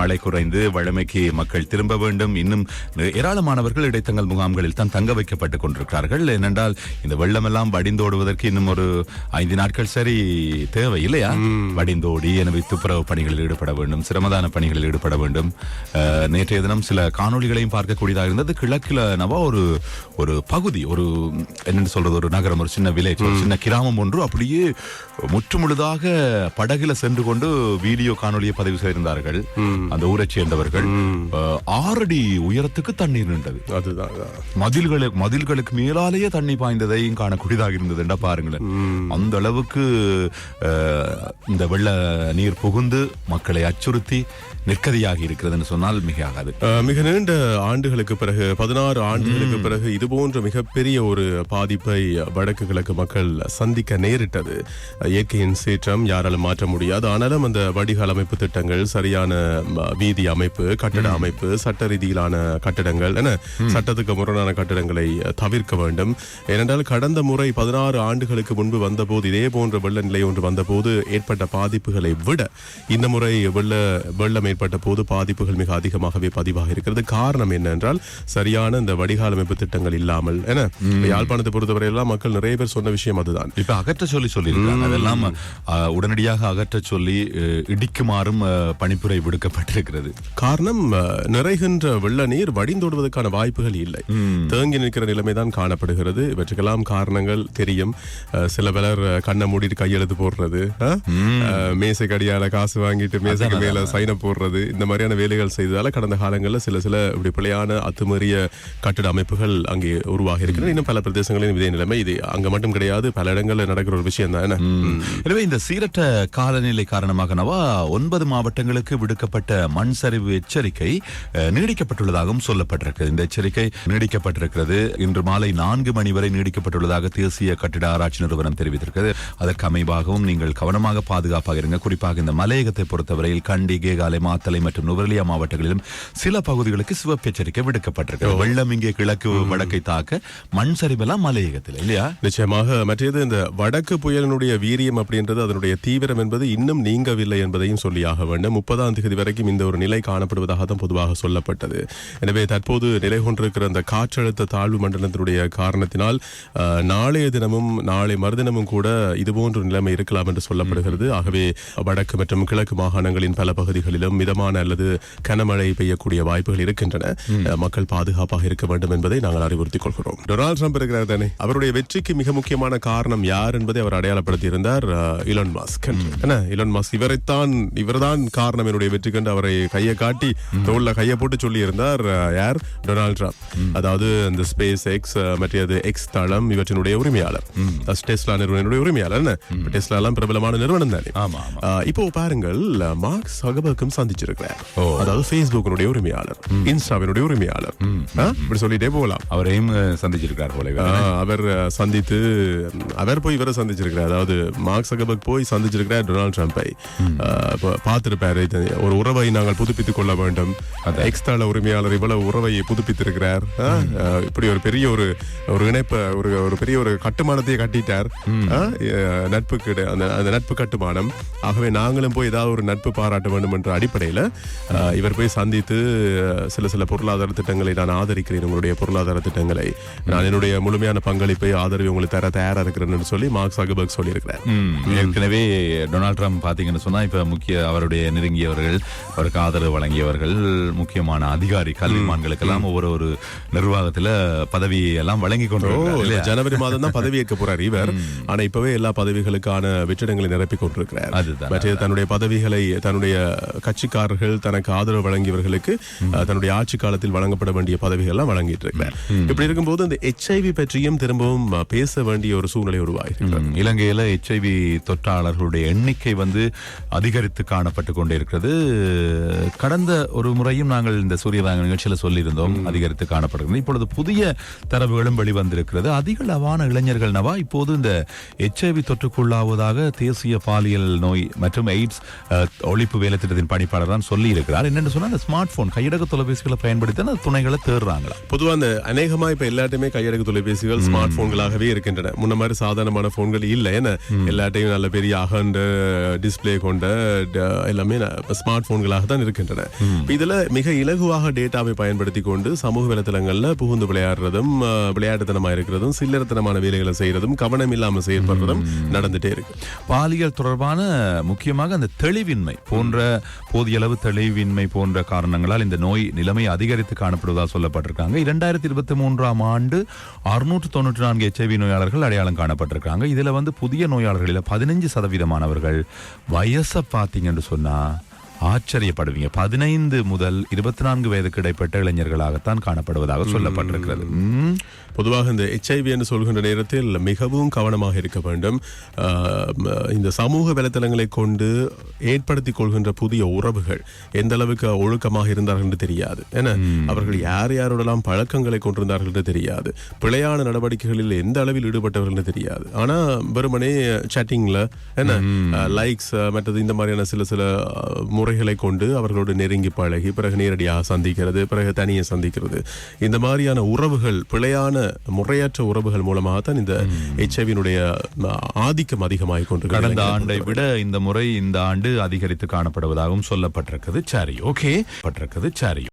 மழை குறைந்து வழமைக்கு மக்கள் திரும்ப வேண்டும். இன்னும் ஏராளமானவர்கள் இடைத்தங்கல் முகாம்களில் தான் தங்க வைக்கப்பட்டுக் கொண்டிருக்கிறார்கள். ஏனென்றால் இந்த வெள்ளமெல்லாம் வடிந்தோடுவதற்கு இன்னும் ஒரு ஐந்து நாட்கள் சரி தேவை இல்லையா வடிந்தோடி எனவே துப்புரவு பணிகளில் ஈடுபட வேண்டும் சிரமதான பணிகளில் ஈடுபட வேண்டும். நேற்றைய தினம் சில காணொளிகளையும் பார்க்கக்கூடியதாக இருந்தது. கிழக்கில் நவா ஒரு ஒரு பகுதி ஒரு என்னன்னு சொல்றது ஒரு நகரம் ஒரு சின்ன வில்லேஜ் ஒரு சின்ன கிராமம் ஒன்று அப்படியே முற்றுமுழுதாக படகுல சென்று கொண்டு வீடியோ காணொளியை பதிவு செய்திருந்தார்கள். அந்த ஊரைச் சேர்ந்தவர்கள் ஆறடி உயரத்துக்கு தண்ணீர் நின்றது. அதுதான். மதில்களுக்கு மதில்களுக்கு மேலாலேயே தண்ணி பாய்ந்ததையும் காணக்கூடியதாக இருந்ததுண்டா பாருங்களேன். அந்த அளவுக்கு இந்த வெள்ள நீர் புகுந்து மக்களை அச்சுறுத்தி நிற்கதியாகி இருக்கிறதுன்னு சொன்னால் மிகையாகாது அஹ், மிக நீண்ட ஆண்டுகளுக்கு பிறகு பதினாறு ஆண்டுகளுக்கு பிறகு இது போன்ற மிகப்பெரிய ஒரு பாதிப்பை வடக்கு கிழக்கு மக்கள் சந்திக்க நேரிட்டது. இயற்கையின் சீற்றம் யாராலும் மாற்ற முடியாது. ஆனாலும் அந்த வடிகால் அமைப்பு திட்டங்கள் சரியான வீதி அமைப்பு கட்டட அமைப்பு சட்ட ரீதியிலான கட்டடங்கள் என சட்டத்துக்கு முரணான கட்டடங்களை தவிர்க்க வேண்டும். ஏனென்றால் கடந்த முறை பதினாறு ஆண்டுகளுக்கு முன்பு வந்தபோது இதே போன்ற வெள்ள நிலை ஒன்று வந்தபோது ஏற்பட்ட பாதிப்புகளை விட இந்த முறை வெள்ள வெள்ளம் ஏற்பட்ட போது பாதிப்புகள் மிக அதிகமாகவே பதிவாக இருக்கிறது. காரணம் என்னென்றால் சரியான இந்த வடிகால் அமைப்பு திட்டங்கள் இல்லாமல் என யாழ்ப்பாணத்தை பொறுத்தவரை எல்லாம் மக்கள் நிறைய பேர் சொன்ன விஷயம் அதுதான். இப்ப அகற்ற சொல்லி சொல்லியிருக்காங்க. அதெல்லாம் உடனடியாக அகற்ற சொல்லி இடிக்குமாறும் பணிப்புரை விடுக்கப்பட்டிருக்கிறது. காரணம் நிறைகின்ற வெள்ள நீர் வடிந்தோடுவதற்கான வாய்ப்புகள் இல்லை. தேங்கி நிற்கிற நிலைமை தான் காணப்படுகிறது. இவற்றுக்கெல்லாம் காரணங்கள் தெரியும். சில பலர் கண்ணை மூடிட்டு கையெழுத்து போடுறது மேசைக்கு அடியால காசு வாங்கிட்டு மேசைக்கு மேல சைன போடுறது. இந்த மாதிரியான வேலைகள் செய்ததால கடந்த காலங்களில் சில சில இப்படி பிழையான அத்துமீறிய கட்டிட அமைப்புகள் அங்கே உருவாகி இருக்கிறது இன்னும் பல பிரதேசங்களிலும் இதே நிலைமை. இது அங்க மட்டும் கிடையாது பல இடங்கள்ல நடக்கிற ஒரு விஷயம் தான். எனவே இந்த சீரற்ற காலநிலை காரணமாக நவா ஒன்பது மாவட்டங்களுக்கு விடுக்கப்பட்ட மண் சரிவு எச்சரிக்கை நீடிக்கப்பட்டுள்ளதாகவும் சொல்லப்பட்டிருக்கிறது இந்த எச்சரிக்கை நீடிக்கப்பட்டிருக்கிறது. இன்று மாலை நான்கு மணி வரை நீடிக்கப்பட்டுள்ளதாக தேசிய கட்டிட ஆராய்ச்சி நிறுவனம் தெரிவித்திருக்கிறது. அதற்கு அமைவாகவும் நீங்கள் கவனமாக பாதுகாப்பாக இருங்க. குறிப்பாக இந்த மலையகத்தை பொறுத்தவரையில் கண்டி கேகாலை மாத்தலை மற்றும் நுவரெலியா மாவட்டங்களிலும் சில பகுதிகளுக்கு சிவப்பு எச்சரிக்கை விடுக்கப்பட்டிருக்கிறது வெள்ளம் இங்கே கிழக்கு வடக்கை தாக்க மண் சரிவெல்லாம் மலையகத்தில் இல்லையா? நிச்சயமாக மற்றது இந்த வடக்கு புயலினுடைய வீரியம் அப்படின்றது அதனுடைய தீவிரம் என்பது இன்னும் நீங்கவில்லை என்பதையும் சொல்லியாக வேண்டும். முப்பதாம் தேதி வரைக்கும் இந்த ஒரு நிலை காணப்படுவதாக தான் பொதுவாக சொல்லப்பட்டது. எனவே தற்போது நிலை கொண்டிருக்கிற அந்த காற்றழுத்த தாழ்வு மண்டலத்தினுடைய காரணத்தினால் நாளைய தினமும் நாளை மறுதினமும் கூட இதுபோன்ற நிலைமை இருக்கலாம் என்று சொல்லப்படுகிறது. ஆகவே வடக்கு மற்றும் கிழக்கு மாகாணங்களின் பல பகுதிகளிலும் மிதமான அல்லது கனமழை பெய்யக்கூடிய வாய்ப்புகள் இருக்கின்றன. மக்கள் பாதுகாப்பாக இருக்க வேண்டும் என்பதை நாங்கள் அறிவுறுத்திக் கொள்கிறோம். டொனால்ட் ட்ரம்ப் இருக்கிறார் தானே? அவருடைய வெற்றிக்கு மிக முக்கியமான காரணம் யார் என்பதை அவர் அடையாளப்படுத்தி இருந்தார் இலன் மாஸ்க் என்ன? இலன் மாஸ்க் இவரைத்தான் இவர்தான் காரணம் என்னுடைய வெற்றி கண்டு அவரை கையை காட்டி தோல்ல கையை போட்டு சொல்லி இருந்தார் யார்? Donald Trump. அதாவது இந்த ஸ்பேஸ் எக்ஸ் மற்றது எக்ஸ் தளம் இவற்றினுடைய உரிமையாளர். டெஸ்லா நிறுவனத்தினுடைய உரிமையாளர் என்ன? டெஸ்லா எல்லாம் பிரபலமான நிறுவனம் தானே? இப்போ பாருங்கள் மார்க் சகபர்க்கும் சந்திச்சிருக்கிறார். அதாவது ஃபேஸ்புக்கினுடைய உரிமையாளர் இன்ஸ்டாவினுடைய உரிமையாளர். இப்படி சொல்லிட்டே போகலாம் அவரையும் அஹ், சந்திச்சிருக்கார் போல அவர் சந்தித்து அவர் போய் இவரை சந்திச்சிருக்கிறார். அதாவது மார்க் சகபர்க் போய் சந்திச்சிருக்கிறார் டொனால்ட் ட்ரம்பை. ஆஹ், இப்ப பார்த்திருப்பாரு. ஒரு உறவை நாங்கள் புதுப்பித்துக் கொள்ள வேண்டும். எக்ஸ் தள உரிமையாளர் இவ்வளவு உறவை புதுப்பித்திருக்கிறார். இப்படி ஒரு பெரிய ஒரு ஒரு இணைப்ப ஒரு ஒரு பெரிய ஒரு கட்டுமானத்தையே கட்டிட்டார். நட்புக்கு அந்த அந்த நட்பு கட்டுமானம். ஆகவே நாங்களும் போய் ஏதாவது ஒரு நட்பு பாராட்ட வேண்டும் என்ற அடிப்படையில் இவர் போய் சந்தித்து சில சில பொருளாதார திட்டங்களை நான் ஆதரிக்கிறேன் உங்களுடைய பொருளாதார திட்டங்களை. நான் என்னுடைய முழுமையான பங்களிப்பை ஆதரவை உங்களுக்கு தர தயாரா இருக்கிறேன்னு சொல்லி மார்க் சகபர்க் சொல்லியிருக்கிறார். ஏற்கனவே டொனால்ட் ட்ரம்ப் பாத்தீங்கன்னு சொன்னா இப்ப முக்கிய அவருடைய நெருங்கியவர்கள் அவருக்கு ஆதரவு வழங்கியவர்கள் முக்கியமான அதிகாரி கல்விமான்களுக்கெல்லாம் ஒவ்வொரு ஒரு நிர்வாகத்துல பதவி எல்லாம் வழங்கி கொண்டு? ஜனவரி மாதம் தான் பதவி ஏற்க போறார் இவர். ஆனா இப்பவே எல்லா பதவிகளுக்கான வெற்றிடங்களை நிரப்பிக் கொண்டிருக்கிறார். அதுதான், மற்ற தன்னுடைய பதவிகளை தன்னுடைய கட்சிக்காரர்கள் தனக்கு ஆதரவு வழங்கியவர்களுக்கு தன்னுடைய ஆட்சி காலத்தில் வழங்கப்பட வேண்டிய பதவிகள் எல்லாம் வழங்கிட்டு இருக்கிறார் இப்படி இருக்கும்போது இந்த எச்ஐவி பற்றியும் திரும்பவும் பேச வேண்டிய ஒரு சூழ்நிலை உருவாகி ம், இலங்கையில எச்ஐவி தொற்றாளர்களுடைய எண்ணிக்கை வந்து அதிகரித்து காணப்பட்டு கொண்டே இருக்கிறது கடந்த ஒரு முறையும் நாங்கள் இந்த சூரியதாங்க நிகழ்ச்சியில சொல்லியிருந்தோம் அதிகரித்து காணப்படுகிறது. இப்பொழுது புதிய தரவுகளும் வெளிவந்திருக்கிறது. அதிக அளவான இளைஞர்கள் நவா இப்போது இந்த எச்ஐவி தொற்றுக்குள்ளாவதாக தேசிய பாலியல் நோய் மற்றும் எய்ட்ஸ் ஒழிப்பு வேலை திட்டத்தின் பணிப்பாளர் தான் சொல்லி இருக்கிறார் என்னென்னு சொன்னா அந்த ஸ்மார்ட் போன் கையடக்க தொலைபேசிகளை பயன்படுத்தி அந்த துணைகளை தேடுறாங்களா? பொதுவா அந்த அநேகமா இப்ப எல்லாத்தையுமே கையடக்கு தொலைபேசிகள் ஸ்மார்ட் போன்களாகவே இருக்கின்றன. முன்ன மாதிரி சாதாரணமான போன்கள் இல்ல. ஏன்னா எல்லாட்டையும் நல்ல பெரிய அகண்ட டிஸ்ப்ளே கொண்ட எல்லாமே ஸ்மார்ட் போன்களாக தான் இருக்கின்றன. இதுல மிக இலகுவாக டேட்டாவை பயன்படுத்தி கொண்டு சமூக வலைத்தளங்கள்ல புகுந்து விளையாடுறதும் அஹ், விளையாட்டுத்தனமா இருக்கிறதும் சில்லறத்தனமான வேலைகளை செய்யறதும் கவனம் இல்லாம செயல்படுறதும் நடந்துட்டே இருக்கு. பாலியல் தொடர்பான முக்கியமாக அந்த தெளிவின்மை போன்ற போதிய அளவு தெளிவின்மை போன்ற காரணங்களால் இந்த நோய் நிலைமை அதிகரித்து காணப்படுவதாக சொல்லப்பட்டிருக்காங்க. இரண்டாயிரத்தி இருபத்தி மூன்றாம் ஆண்டு அறுநூற்று தொண்ணூற்றி நான்கு எச்ஐவி நோயாளர்கள் அடையாளம் காணப்பட்டிருக்காங்க. இதுல வந்து புதிய நோயாளர்களில் பதினைஞ்சு சதவீதமானவர்கள் வயசை பார்த்தீங்கன்னு சொன்னா ஆச்சரியப்படுவீங்க. பதினைந்து முதல் இருபத்தி நான்கு வயதுக்கு இடைப்பட்ட இளைஞர்களாகத்தான் காணப்படுவதாக சொல்லப்பட்டிருக்கிறது. பொதுவாக இந்த எச்ஐவி என்று சொல்கின்ற நேரத்தில் மிகவும் கவனமாக இருக்க வேண்டும். இந்த சமூக வலைத்தளங்களை கொண்டு ஏற்படுத்திக் கொள்கின்ற புதிய உறவுகள் எந்த அளவுக்கு ஒழுக்கமாக இருந்தார்கள் என்று தெரியாது. ஏன்னா அவர்கள் யார் யாரோடலாம் பழக்கங்களை கொண்டிருந்தார்கள் என்று தெரியாது. பிழையான நடவடிக்கைகளில் எந்த அளவில் ஈடுபட்டவர்கள் என்று தெரியாது. ஆனா வெறுமனே சேட்டிங்ல என்ன? லைக்ஸ் மற்றது இந்த மாதிரியான சில சில அஹ், முறைகளை கொண்டு அவர்களோடு நெருங்கி பழகி பிறகு நேரடியாக சந்திக்கிறது பிறகு தனியே சந்திக்கிறது. இந்த மாதிரியான உறவுகள் பிழையான முறையற்ற உறவுகள் மூலமாகத்தான் இந்த எச்ஐவியினுடைய ஆதிக்கம் அதிகமாகிக் கொண்டு கடந்த ஆண்டை விட இந்த முறை இந்த ஆண்டு அதிகரித்து காணப்படுவதாகவும் சொல்லப்பட்டிருக்குது. சரி ஓகே. பட்டிருக்குது. சரி